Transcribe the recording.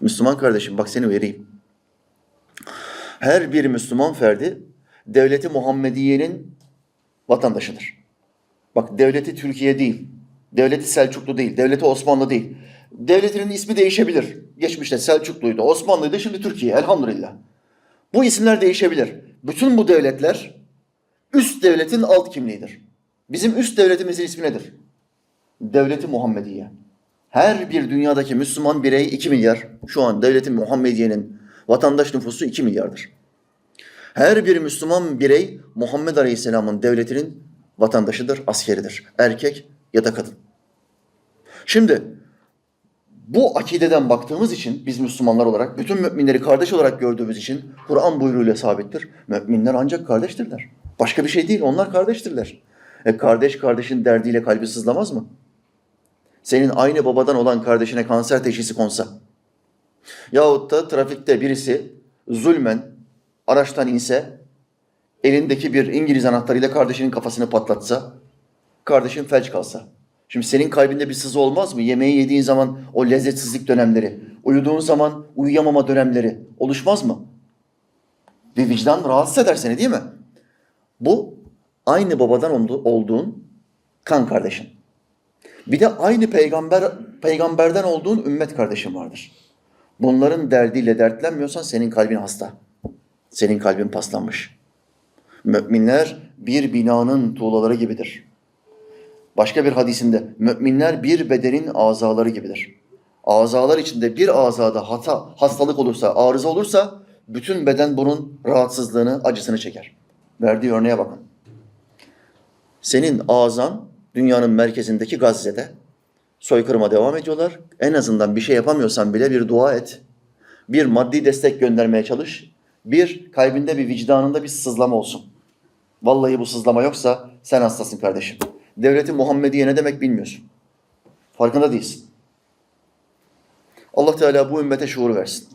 Müslüman kardeşim bak seni vereyim. Her bir Müslüman ferdi devleti Muhammediye'nin vatandaşıdır. Bak devleti Türkiye değil, devleti Selçuklu değil, devleti Osmanlı değil. Devletinin ismi değişebilir. Geçmişte Selçukluydu, Osmanlıydı, şimdi Türkiye elhamdülillah. Bu isimler değişebilir. Bütün bu devletler üst devletin alt kimliğidir. Bizim üst devletimizin ismi nedir? Devleti Muhammediye. Her bir dünyadaki Müslüman birey 2 milyar. Şu an devletin Muhammediye'nin vatandaş nüfusu 2 milyardır. Her bir Müslüman birey Muhammed Aleyhisselam'ın devletinin vatandaşıdır, askeridir. Erkek ya da kadın. Şimdi bu akideden baktığımız için biz Müslümanlar olarak bütün müminleri kardeş olarak gördüğümüz için Kur'an buyruğuyla sabittir. Müminler ancak kardeştirler. Başka bir şey değil. Onlar kardeştirler. E kardeş kardeşin derdiyle kalbi sızlamaz mı? Senin aynı babadan olan kardeşine kanser teşhisi konsa yahut da trafikte birisi zulmen araçtan inse elindeki bir İngiliz anahtarıyla kardeşinin kafasını patlatsa kardeşin felç kalsa. Şimdi senin kalbinde bir sızı olmaz mı? Yemeği yediğin zaman o lezzetsizlik dönemleri, uyuduğun zaman uyuyamama dönemleri oluşmaz mı? Bir vicdan rahatsız eder seni değil mi? Bu aynı babadan oldu- olduğun kan kardeşin. Bir de aynı peygamber peygamberden olduğun ümmet kardeşin vardır. Bunların derdiyle dertlenmiyorsan senin kalbin hasta. Senin kalbin paslanmış. Müminler bir binanın tuğlaları gibidir. Başka bir hadisinde müminler bir bedenin azaları gibidir. Azalar içinde bir azada hata, hastalık olursa, arıza olursa bütün beden bunun rahatsızlığını, acısını çeker. Verdiği örneğe bakın. Senin ağzan dünyanın merkezindeki Gazze'de soykırıma devam ediyorlar. En azından bir şey yapamıyorsan bile bir dua et. Bir maddi destek göndermeye çalış. Bir kalbinde bir vicdanında bir sızlama olsun. Vallahi bu sızlama yoksa sen hastasın kardeşim. Devleti Muhammediye ne demek bilmiyorsun. Farkında değilsin. Allah Teala bu ümmete şuur versin.